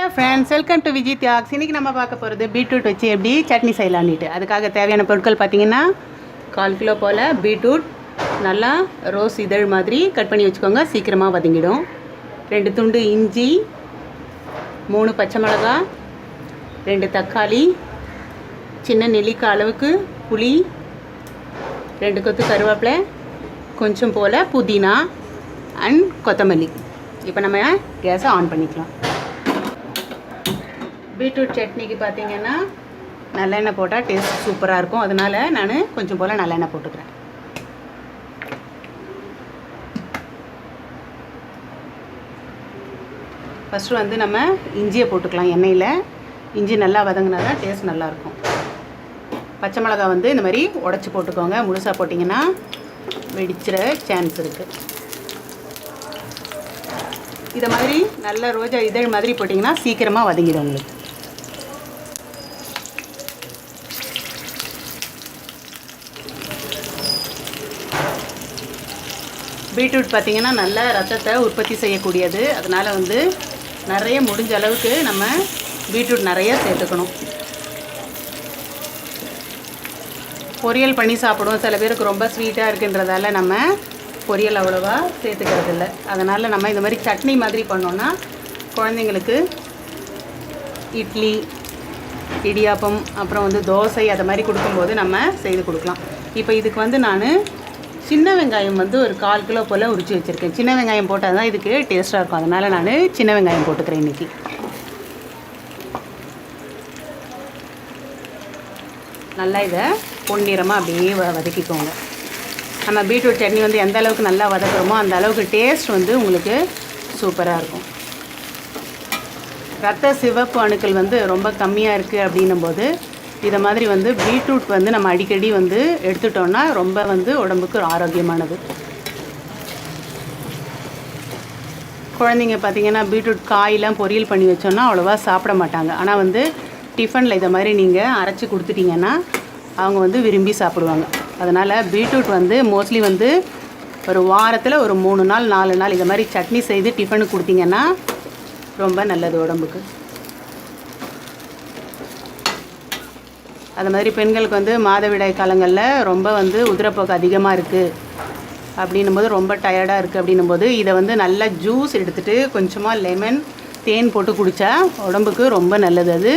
Hello friends welcome to Vijay Thiyags இன்றைக்கி நம்ம பார்க்க போகிறது பீட்ரூட் வச்சு எப்படி சட்னி செய்யலான்னுட்டு அதுக்காக தேவையான பொருட்கள் பார்த்தீங்கன்னா கால் கிலோ போல் பீட்ரூட் நல்லா ரோஸ் இதழ் மாதிரி கட் பண்ணி வச்சுக்கோங்க சீக்கிரமாக வதங்கிடும். ரெண்டு துண்டு இஞ்சி மூணு பச்சை மிளகா ரெண்டு தக்காளி சின்ன நெல்லிக்காய் அளவுக்கு புளி ரெண்டு கொத்து கருவேப்பிலை கொஞ்சம் போல் புதினா அண்ட் கொத்தமல்லி. இப்போ நம்ம கேஸை ஆன் பண்ணிக்கலாம். பீட்ரூட் சட்னிக்கு பார்த்தீங்கன்னா நல்லெண்ணெய் போட்டால் டேஸ்ட் சூப்பராக இருக்கும். அதனால் நான் கொஞ்சம் போல் நல்லெண்ணெய் போட்டுக்கிறேன். ஃபஸ்ட்டு வந்து நம்ம இஞ்சியை போட்டுக்கலாம் எண்ணெயில். இஞ்சி நல்லா வதங்கினா தான் டேஸ்ட் நல்லாயிருக்கும் பச்சை மிளகா வந்து இந்த மாதிரி உடச்சி போட்டுக்கோங்க. முழுசாக போட்டிங்கன்னா வெடிச்சிட சான்ஸ் இருக்குது இதை மாதிரி நல்ல ரோஜா இதழ் மாதிரி போட்டிங்கன்னா சீக்கிரமாக வதங்கிடும் உங்களுக்கு. பீட்ரூட் பார்த்திங்கன்னா நல்ல ரத்தத்தை உற்பத்தி செய்யக்கூடியது. அதனால் வந்து நிறைய முடிஞ்ச அளவுக்கு நம்ம பீட்ரூட் நிறைய சேர்த்துக்கணும். பொரியல் பண்ணி சாப்பிடுவோம். சில பேருக்கு ரொம்ப ஸ்வீட்டாக இருக்குன்றதால நம்ம பொரியல் அவ்வளோவா சேர்த்துக்கிறது இல்லை. அதனால் நம்ம இந்த மாதிரி சட்னி மாதிரி பண்ணோன்னா குழந்தைங்களுக்கு இட்லி இடியாப்பம் அப்புறம் வந்து தோசை அதை மாதிரி கொடுக்கும்போது நம்ம செய்து கொடுக்கலாம். இப்போ இதுக்கு வந்து நான் சின்ன வெங்காயம் வந்து ஒரு கால் கிலோ போல் உரிச்சு வச்சுருக்கேன். சின்ன வெங்காயம் போட்டால் தான் இதுக்கு டேஸ்ட்டாக இருக்கும். அதனால் நான் சின்ன வெங்காயம் போட்டுக்கிறேன் இன்றைக்கி நல்லா இதை பொன்னிறமாக அப்படியே வ வதக்கிக்கோங்க. நம்ம பீட்ரூட் சட்னி வந்து எந்த அளவுக்கு நல்லா வதக்குறோமோ அந்த அளவுக்கு டேஸ்ட் வந்து உங்களுக்கு சூப்பராக இருக்கும். ரத்த சிவப்பு அணுக்கள் வந்து ரொம்ப கம்மியாக இருக்குது அப்படின்னும் போது இதை மாதிரி வந்து பீட்ரூட் வந்து நம்ம அடிக்கடி வந்து எடுத்துட்டோம்னா ரொம்ப வந்து உடம்புக்கு ஆரோக்கியமானது. குழந்தைங்க பார்த்திங்கன்னா பீட்ரூட் காயெலாம் பொரியல் பண்ணி வச்சோன்னா அவ்வளோவா சாப்பிட மாட்டாங்க. ஆனால் வந்து டிஃபனில் இதை மாதிரி நீங்கள் அரைச்சி கொடுத்துட்டிங்கன்னா அவங்க வந்து விரும்பி சாப்பிடுவாங்க. அதனால் பீட்ரூட் வந்து மோஸ்ட்லி வந்து ஒரு வாரத்தில் ஒரு மூணு நாள் நாலு நாள் இதை மாதிரி சட்னி செய்து டிஃபனுக்கு கொடுத்தீங்கன்னா ரொம்ப நல்லது உடம்புக்கு. அது மாதிரி பெண்களுக்கு வந்து மாதவிடாய் காலங்களில் ரொம்ப வந்து உதிரப்போக்கு அதிகமாக இருக்குது அப்படின்னும் போது ரொம்ப டயர்டாக இருக்குது அப்படின்னும் போது இதை வந்து நல்லா ஜூஸ் எடுத்துகிட்டு கொஞ்சமாக லெமன் தேன் போட்டு குடித்தா உடம்புக்கு ரொம்ப நல்லது அது.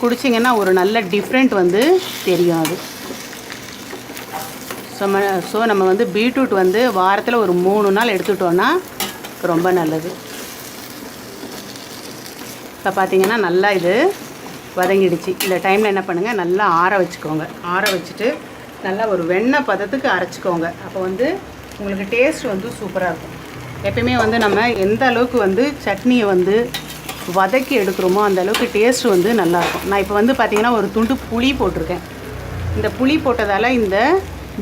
குடிச்சிங்கன்னா ஒரு நல்ல டிஃப்ரெண்ட் வந்து தெரியும் அது. ஸோ ஸோ நம்ம வந்து பீட்ரூட் வந்து வாரத்தில் ஒரு மூணு நாள் எடுத்துட்டோன்னா ரொம்ப நல்லது. இப்போ பார்த்தீங்கன்னா நல்லா இது வதங்கிடுச்சு. இந்த டைமில் என்ன பண்ணுங்கள் நல்லா ஆற வச்சுக்கோங்க. ஆற வச்சுட்டு நல்லா ஒரு வெண்ணெய் பதத்துக்கு அரைச்சிக்கோங்க. அப்போ வந்து உங்களுக்கு டேஸ்ட் வந்து சூப்பராக இருக்கும். எப்பயுமே வந்து நம்ம எந்த அளவுக்கு வந்து சட்னியை வந்து வதக்கி எடுக்கிறோமோ அந்த அளவுக்கு டேஸ்ட் வந்து நல்லாயிருக்கும் நான் இப்போ வந்து பார்த்திங்கன்னா ஒரு துண்டு புளி போட்டிருக்கேன். இந்த புளி போட்டதால் இந்த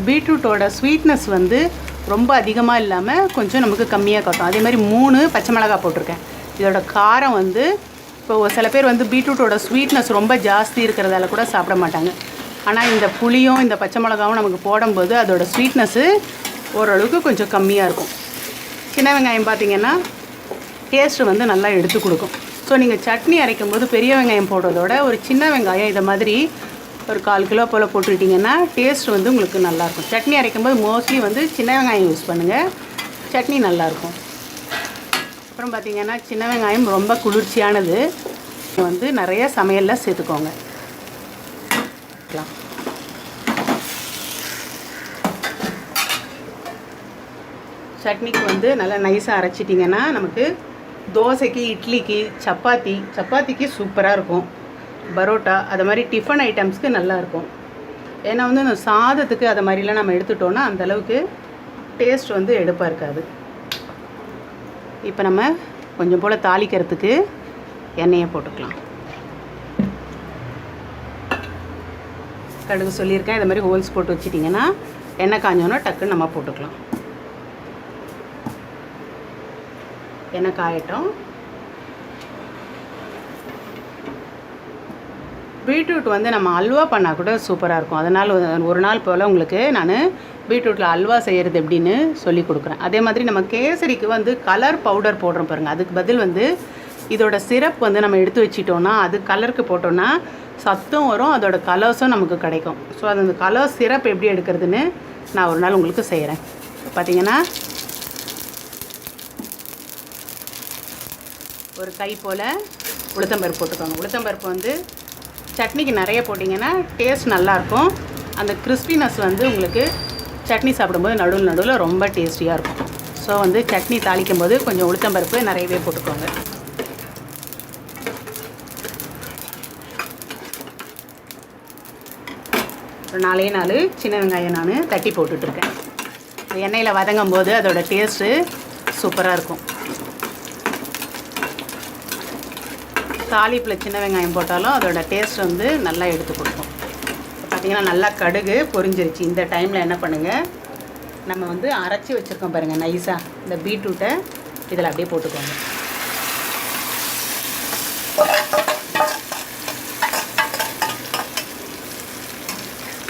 பீட்ரூட்டோட ஸ்வீட்னஸ் வந்து ரொம்ப அதிகமாக இல்லாமல் கொஞ்சம் நமக்கு கம்மியாக காட்டும். அதே மாதிரி மூணு பச்சை மிளகா போட்டிருக்கேன். இதோட காரம் வந்து இப்போ சில பேர் வந்து பீட்ரூட்டோட ஸ்வீட்னஸ் ரொம்ப ஜாஸ்தி இருக்கிறதால கூட சாப்பிட மாட்டாங்க. ஆனால் இந்த புளியும் இந்த பச்சை மிளகாவும் நமக்கு போடும்போது அதோடய ஸ்வீட்னஸ்ஸு ஓரளவுக்கு கொஞ்சம் கம்மியாக இருக்கும். சின்ன வெங்காயம் பார்த்திங்கன்னா டேஸ்ட்டு வந்து நல்லா எடுத்து கொடுக்கும். ஸோ நீங்கள் சட்னி அரைக்கும் போது பெரிய வெங்காயம் போடுறதோட ஒரு சின்ன வெங்காயம் இதை மாதிரி ஒரு கால் கிலோ போல் போட்டுக்கிட்டிங்கன்னா டேஸ்ட் வந்து உங்களுக்கு நல்லாயிருக்கும் சட்னி அரைக்கும் போது மோஸ்ட்லி வந்து சின்ன வெங்காயம் யூஸ் பண்ணுங்கள் சட்னி நல்லாயிருக்கும் அப்புறம் பார்த்திங்கன்னா சின்ன வெங்காயம் ரொம்ப குளிர்ச்சியானது. வந்து நிறைய சமையலில் சேர்த்துக்கோங்க. சட்னிக்கு வந்து நல்லா நைஸாக அரைச்சிட்டிங்கன்னா நமக்கு தோசைக்கு இட்லிக்கு சப்பாத்தி சப்பாத்திக்கு சூப்பராக இருக்கும். பரோட்டா அது மாதிரி டிஃபன் ஐட்டம்ஸ்க்கு நல்லாயிருக்கும் ஏன்னா வந்து இந்த சாதத்துக்கு அதை மாதிரிலாம் நம்ம எடுத்துட்டோன்னா அந்தளவுக்கு டேஸ்ட் வந்து எடுப்பாக இருக்காது. இப்போ நம்ம கொஞ்சம் போல் தாளிக்கிறதுக்கு எண்ணெயை போட்டுக்கலாம். கடுகு சொல்லியிருக்கேன் இதை மாதிரி ஹோல்ஸ் போட்டு வச்சிட்டிங்கன்னா எண்ணெய் காஞ்சோன்னா டக்குன்னு நம்ம போட்டுக்கலாம். எண்ணெய் காயட்டும். பீட்ரூட் வந்து நம்ம அல்வா பண்ணால் கூட சூப்பராக இருக்கும். அதனால் ஒரு நாள் போல் உங்களுக்கு நான் பீட்ரூட்டில் அல்வா செய்கிறது எப்படின்னு சொல்லி கொடுக்குறேன். அதே மாதிரி நம்ம கேசரிக்கு வந்து கலர் பவுடர் போடுறோம் பாருங்கள் அதுக்கு பதில் வந்து இதோட சிரப் வந்து நம்ம எடுத்து வச்சிட்டோன்னா அது கலருக்கு போட்டோன்னா சத்தும் வரும் அதோட கலர்ஸும் நமக்கு கிடைக்கும். ஸோ அது அந்த கலர் சிரப் எப்படி எடுக்கிறதுன்னு நான் ஒரு நாள் உங்களுக்கு செய்கிறேன் பார்த்தீங்கன்னா ஒரு கை போல் உளுத்தம்பருப்பு போட்டுக்கோங்க. உளுத்தம்பருப்பு வந்து சட்னிக்கு நிறைய போட்டிங்கன்னா டேஸ்ட் நல்லாயிருக்கும். அந்த கிறிஸ்பினஸ் வந்து உங்களுக்கு சட்னி சாப்பிடும்போது நடுவில் நடுவில் ரொம்ப டேஸ்டியாக இருக்கும். ஸோ வந்து சட்னி தாளிக்கும் போது கொஞ்சம் உளுத்தம்பருப்பு நிறையவே போட்டுக்கோங்க. ஒரு நாலே நாலு சின்ன வெங்காயம் நான் தட்டி போட்டுட்ருக்கேன். எண்ணெயில் வதங்கும் போது அதோட டேஸ்ட்டு சூப்பராக இருக்கும். தாளிப்பில் சின்ன வெங்காயம் போட்டாலும் அதோட டேஸ்ட் வந்து நல்லா எடுத்து கொடுக்கும். பார்த்திங்கன்னா நல்லா கடுகு பொரிஞ்சிருச்சு. இந்த டைமில் என்ன பண்ணுங்கள் நம்ம வந்து அரைச்சி வச்சுருக்கோம் பாருங்கள் நைஸாக இந்த பீட்ரூட்டை இதில் அப்படியே போட்டுக்கோங்க.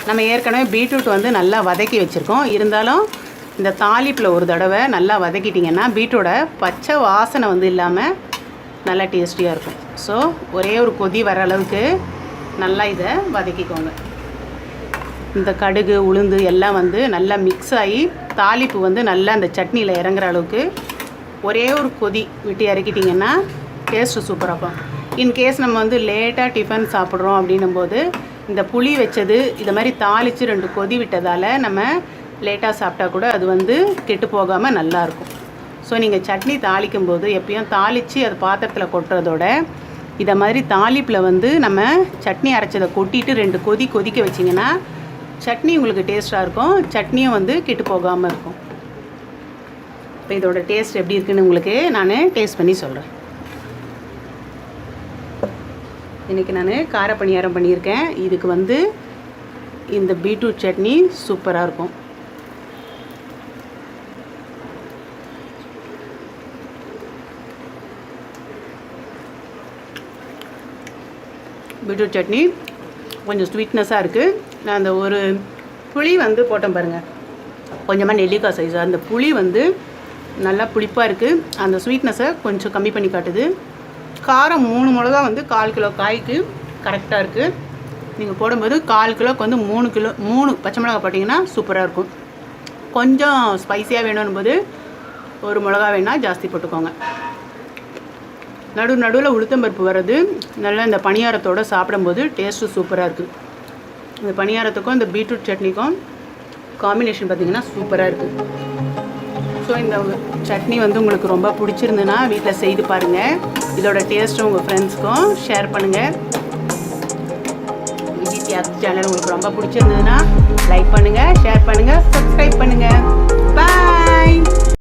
நம்ம ஏற்கனவே பீட்ரூட் வந்து நல்லா வதக்கி வச்சுருக்கோம். இருந்தாலும் இந்த தாளிப்பில் ஒரு தடவை நல்லா வதக்கிட்டிங்கன்னா பீட்ரூட்டோட பச்சை வாசனை வந்து இல்லாமல் நல்லா டேஸ்டியாக இருக்கும். ஸோ ஒரே ஒரு கொதி வர அளவுக்கு நல்லா இதை வதக்கிக்கோங்க. இந்த கடுகு உளுந்து எல்லாம் வந்து நல்லா மிக்ஸ் ஆகி தாளிப்பு வந்து நல்லா அந்த சட்னியில் இறங்குற அளவுக்கு ஒரே ஒரு கொதி விட்டு இறக்கிட்டிங்கன்னா டேஸ்ட்டு சூப்பராக இருக்கும். இன்கேஸ் நம்ம வந்து லேட்டாக டிஃபன் சாப்பிட்றோம் அப்படின்னும்போது இந்த புளி வச்சது இது மாதிரி தாளித்து ரெண்டு கொதி விட்டதால் நம்ம லேட்டாக சாப்பிட்டா கூட அது வந்து கெட்டு போகாமல் நல்லாயிருக்கும் ஸோ நீங்கள் சட்னி தாளிக்கும் போது எப்பயும் தாளித்து அது பாத்திரத்தில் கொட்டுறதோட இதை மாதிரி தாளிப்பில் வந்து நம்ம சட்னி அரைச்சதை கொட்டிட்டு ரெண்டு கொதி கொதிக்க வச்சிங்கன்னா சட்னி உங்களுக்கு டேஸ்ட்டாக இருக்கும். சட்னியும் வந்து கெட்டு போகாமல் இருக்கும். இப்போ இதோட டேஸ்ட் எப்படி இருக்குன்னு உங்களுக்கு நான் டேஸ்ட் பண்ணி சொல்கிறேன் இன்றைக்கி நான் கார பணியாரம் பண்ணியிருக்கேன். இதுக்கு வந்து இந்த பீட்ரூட் சட்னி சூப்பராக இருக்கும். பீட்ரூட் சட்னி. கொஞ்சம் ஸ்வீட்னஸாக இருக்குது நான் அந்த ஒரு புளி வந்து போட்டேன் பாருங்கள் கொஞ்சமாக நெல்லிக்காய் சைஸ் அந்த புளி வந்து நல்லா புளிப்பாக இருக்குது அந்த ஸ்வீட்னஸை கொஞ்சம் கம்மி பண்ணி காட்டுது. காரம் மூணு மிளகா வந்து கால் கிலோ காய்க்கு கரெக்டாக இருக்குது நீங்கள் போடும்போது கால் கிலோக்கு வந்து மூணு கிலோ மூணு பச்சை மிளகா போட்டிங்கன்னா சூப்பராக இருக்கும். கொஞ்சம் ஸ்பைஸியாக வேணும்னு போது ஒரு மிளகா வேணால் ஜாஸ்தி போட்டுக்கோங்க. நடு நடுவில் உளுத்தம் பருப்பு வர்றது. நல்லா இந்த பணியாரத்தோடு சாப்பிடும்போது டேஸ்ட்டு சூப்பராக இருக்குது இந்த பணியாரத்துக்கும் இந்த பீட்ரூட் சட்னிக்கும் காம்பினேஷன் பார்த்திங்கன்னா சூப்பராக இருக்குது ஸோ இந்த சட்னி வந்து உங்களுக்கு ரொம்ப பிடிச்சிருந்துன்னா வீட்டில் செய்து பாருங்கள் இதோட டேஸ்ட்டை உங்கள் ஃப்ரெண்ட்ஸ்க்கும் ஷேர் பண்ணுங்கள் விஜிடிஆர் சேனல் உங்களுக்கு ரொம்ப பிடிச்சிருந்ததுன்னா லைக் பண்ணுங்கள் ஷேர் பண்ணுங்கள் சப்ஸ்கிரைப் பண்ணுங்கள் பாய்